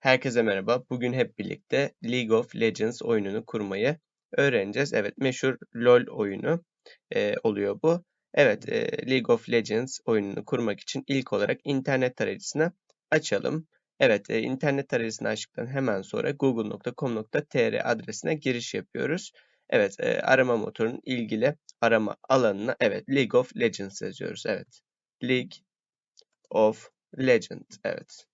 Herkese merhaba. Bugün hep birlikte League of Legends oyununu kurmayı öğreneceğiz. Evet, meşhur LoL oyunu e, oluyor bu. Evet, e, League of Legends oyununu kurmak için ilk olarak internet tarayıcısını açalım. Evet, e, internet tarayıcısını açtıktan hemen sonra google.com.tr adresine giriş yapıyoruz. Evet, e, arama motorunun ilgili arama alanına evet League of Legends yazıyoruz. Evet, League of Legends. Evet.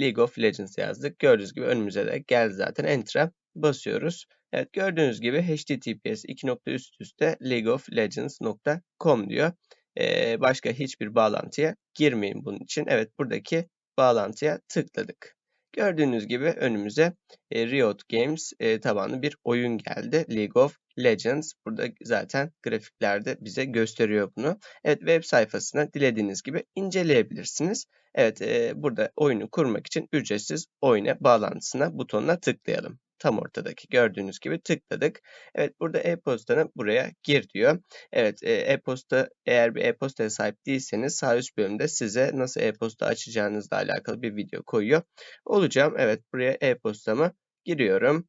League of Legends yazdık. Gördüğünüz gibi önümüze de geldi zaten. Enter'a basıyoruz. Evet gördüğünüz gibi https 2. üst üste leagueoflegends.com diyor. Ee, başka hiçbir bağlantıya girmeyin bunun için. Evet buradaki bağlantıya tıkladık. Gördüğünüz gibi önümüze e, Riot Games e, tabanlı bir oyun geldi. League of Legends. Burada zaten grafiklerde bize gösteriyor bunu. Evet web sayfasını dilediğiniz gibi inceleyebilirsiniz. Evet e, burada oyunu kurmak için ücretsiz oyuna bağlantısına butonuna tıklayalım. Tam ortadaki gördüğünüz gibi tıkladık. Evet burada e-postanı buraya gir diyor. Evet e-posta eğer bir e-postaya sahip değilseniz sağ üst bölümde size nasıl e-posta açacağınızla alakalı bir video koyuyor. Olacağım. Evet buraya e-postamı giriyorum.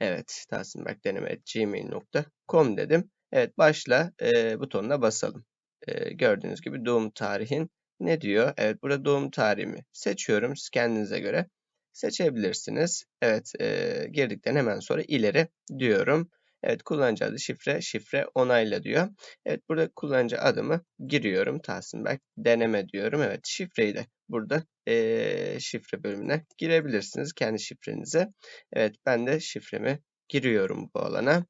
Evet tahsinberkdeneme.gmail.com dedim. Evet başla e, butonuna basalım. E, gördüğünüz gibi doğum tarihin ne diyor? Evet burada doğum tarihimi seçiyorum. Siz kendinize göre seçebilirsiniz. Evet e, girdikten hemen sonra ileri diyorum. Evet kullanıcı adı şifre, şifre onayla diyor. Evet burada kullanıcı adımı giriyorum. Tahsin Berk deneme diyorum. Evet şifreyi de burada e, şifre bölümüne girebilirsiniz kendi şifrenize. Evet ben de şifremi giriyorum bu alana.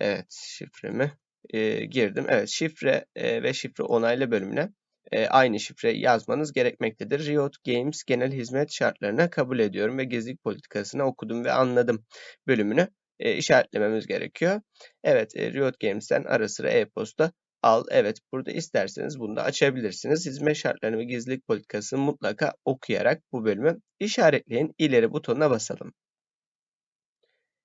Evet şifremi e, girdim. Evet şifre e, ve şifre onayla bölümüne e, aynı şifre yazmanız gerekmektedir. Riot Games genel hizmet şartlarına kabul ediyorum ve gizlilik politikasını okudum ve anladım bölümünü e, işaretlememiz gerekiyor. Evet e, Riot Games'ten ara sıra e-posta al. Evet burada isterseniz bunu da açabilirsiniz. Hizmet şartlarını ve gizlilik politikasını mutlaka okuyarak bu bölümü işaretleyin. İleri butonuna basalım.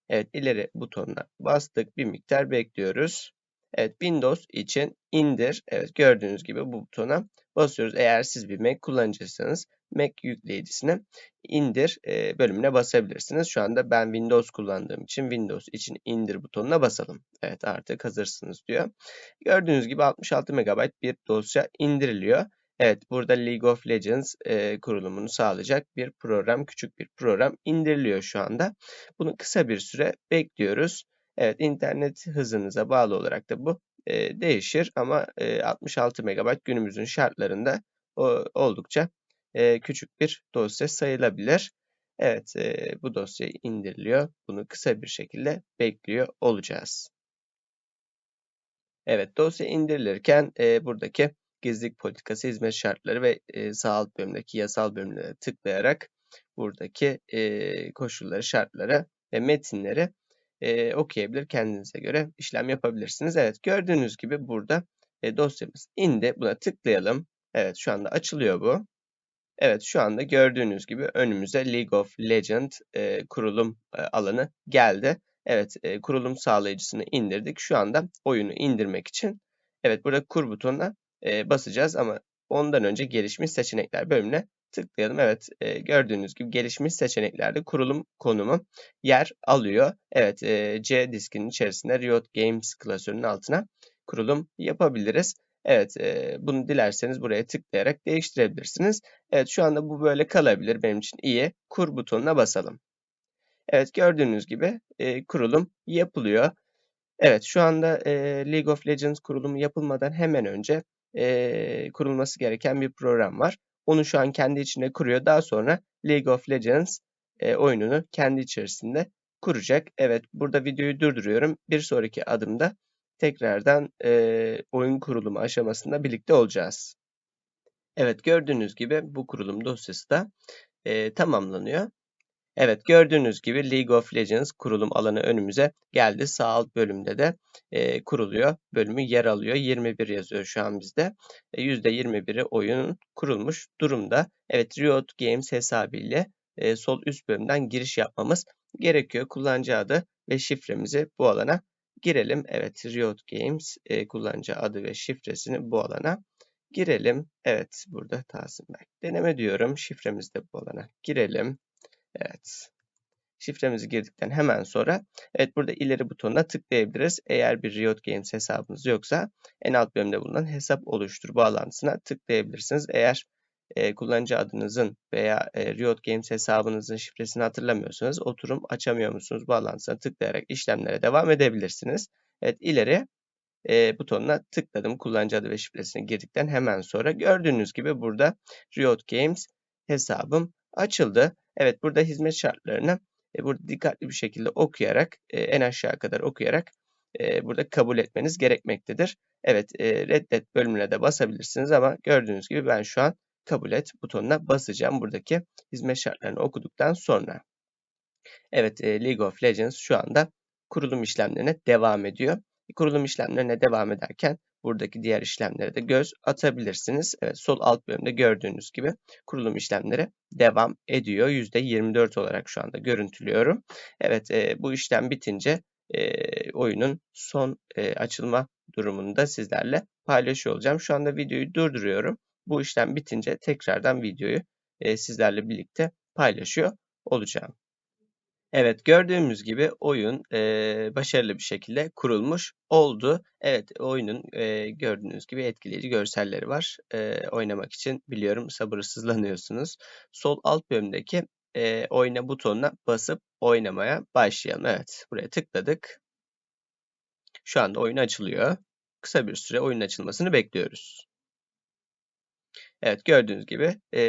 Evet ileri butonuna bastık. Bir miktar bekliyoruz. Evet Windows için indir. Evet gördüğünüz gibi bu butona basıyoruz. Eğer siz bir Mac kullanıcıysanız Mac yükleyicisine indir e, bölümüne basabilirsiniz. Şu anda ben Windows kullandığım için Windows için indir butonuna basalım. Evet artık hazırsınız diyor. Gördüğünüz gibi 66 MB bir dosya indiriliyor. Evet burada League of Legends e, kurulumunu sağlayacak bir program, küçük bir program indiriliyor şu anda. Bunu kısa bir süre bekliyoruz. Evet internet hızınıza bağlı olarak da bu e, değişir ama e, 66 MB günümüzün şartlarında o, oldukça e, küçük bir dosya sayılabilir. Evet e, bu dosya indiriliyor. Bunu kısa bir şekilde bekliyor olacağız. Evet dosya indirilirken e, buradaki gizlilik politikası, hizmet şartları ve e, sağ alt bölümdeki yasal bölümlere tıklayarak buradaki e, koşulları, şartları ve metinleri e, okuyabilir. Kendinize göre işlem yapabilirsiniz. Evet gördüğünüz gibi burada e, dosyamız indi. Buna tıklayalım. Evet şu anda açılıyor bu. Evet şu anda gördüğünüz gibi önümüze League of Legends e, kurulum e, alanı geldi. Evet e, kurulum sağlayıcısını indirdik. Şu anda oyunu indirmek için evet burada kur butonuna e, basacağız ama ondan önce gelişmiş seçenekler bölümüne tıklayalım. Evet e, gördüğünüz gibi gelişmiş seçeneklerde kurulum konumu yer alıyor. Evet e, C diskinin içerisinde Riot Games klasörünün altına kurulum yapabiliriz. Evet e, bunu dilerseniz buraya tıklayarak değiştirebilirsiniz. Evet şu anda bu böyle kalabilir benim için iyi. Kur butonuna basalım. Evet gördüğünüz gibi e, kurulum yapılıyor. Evet şu anda e, League of Legends kurulumu yapılmadan hemen önce e, kurulması gereken bir program var. Onu şu an kendi içinde kuruyor. Daha sonra League of Legends e, oyununu kendi içerisinde kuracak. Evet burada videoyu durduruyorum. Bir sonraki adımda tekrardan e, oyun kurulumu aşamasında birlikte olacağız. Evet gördüğünüz gibi bu kurulum dosyası da e, tamamlanıyor. Evet gördüğünüz gibi League of Legends kurulum alanı önümüze geldi. Sağ alt bölümde de e, kuruluyor. Bölümü yer alıyor. 21 yazıyor şu an bizde. E, %21'i oyunun kurulmuş durumda. Evet Riot Games hesabı ile e, sol üst bölümden giriş yapmamız gerekiyor. Kullanıcı adı ve şifremizi bu alana girelim. Evet Riot Games e, kullanıcı adı ve şifresini bu alana Girelim. Evet, burada Tahsin Berk. Deneme diyorum. Şifremiz de bu olana. Girelim. Evet. Şifremizi girdikten hemen sonra evet burada ileri butonuna tıklayabiliriz. Eğer bir Riot Games hesabınız yoksa en alt bölümde bulunan hesap oluştur bağlantısına tıklayabilirsiniz. Eğer e, kullanıcı adınızın veya e, Riot Games hesabınızın şifresini hatırlamıyorsanız oturum açamıyor musunuz bağlantısına tıklayarak işlemlere devam edebilirsiniz. Evet ileri e, butonuna tıkladım. Kullanıcı adı ve şifresini girdikten hemen sonra gördüğünüz gibi burada Riot Games hesabım açıldı. Evet burada hizmet şartlarını e, burada dikkatli bir şekilde okuyarak e, en aşağı kadar okuyarak e, burada kabul etmeniz gerekmektedir. Evet e, reddet bölümüne de basabilirsiniz ama gördüğünüz gibi ben şu an kabul et butonuna basacağım buradaki hizmet şartlarını okuduktan sonra. Evet e, League of Legends şu anda kurulum işlemlerine devam ediyor. Kurulum işlemlerine devam ederken buradaki diğer işlemlere de göz atabilirsiniz. Evet, sol alt bölümde gördüğünüz gibi kurulum işlemleri devam ediyor. %24 olarak şu anda görüntülüyorum. Evet e, bu işlem bitince e, oyunun son e, açılma durumunu da sizlerle paylaşıyor olacağım. Şu anda videoyu durduruyorum. Bu işlem bitince tekrardan videoyu e, sizlerle birlikte paylaşıyor olacağım. Evet gördüğümüz gibi oyun e, başarılı bir şekilde kurulmuş oldu. Evet oyunun e, gördüğünüz gibi etkileyici görselleri var. E, oynamak için biliyorum sabırsızlanıyorsunuz. Sol alt bölümdeki e, oyna butonuna basıp oynamaya başlayalım. Evet buraya tıkladık. Şu anda oyun açılıyor. Kısa bir süre oyun açılmasını bekliyoruz. Evet gördüğünüz gibi e,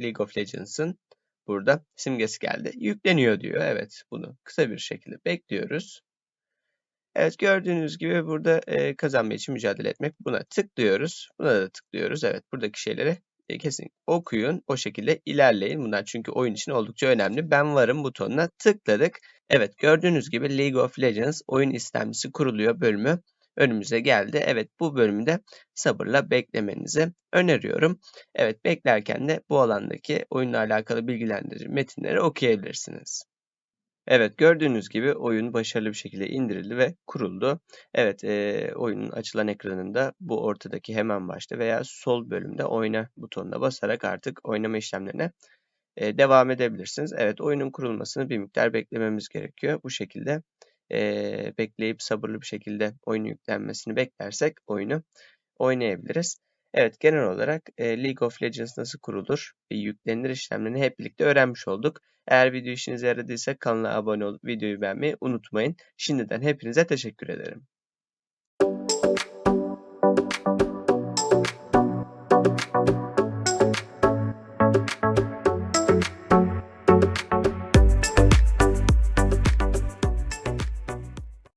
League of Legends'ın burada simgesi geldi. Yükleniyor diyor. Evet bunu kısa bir şekilde bekliyoruz. Evet gördüğünüz gibi burada e, kazanma için mücadele etmek. Buna tıklıyoruz. Buna da tıklıyoruz. Evet buradaki şeyleri e, kesin okuyun. O şekilde ilerleyin. Bunlar çünkü oyun için oldukça önemli. Ben varım butonuna tıkladık. Evet gördüğünüz gibi League of Legends oyun istemcisi kuruluyor bölümü önümüze geldi. Evet bu bölümde sabırla beklemenizi öneriyorum. Evet beklerken de bu alandaki oyunla alakalı bilgilendirici metinleri okuyabilirsiniz. Evet gördüğünüz gibi oyun başarılı bir şekilde indirildi ve kuruldu. Evet e, oyunun açılan ekranında bu ortadaki hemen başta veya sol bölümde oyna butonuna basarak artık oynama işlemlerine e, devam edebilirsiniz. Evet oyunun kurulmasını bir miktar beklememiz gerekiyor. Bu şekilde e, bekleyip sabırlı bir şekilde oyun yüklenmesini beklersek oyunu oynayabiliriz. Evet genel olarak e, League of Legends nasıl kurulur ve yüklenir işlemlerini hep birlikte öğrenmiş olduk. Eğer video işinize yaradıysa kanala abone olup videoyu beğenmeyi unutmayın. Şimdiden hepinize teşekkür ederim.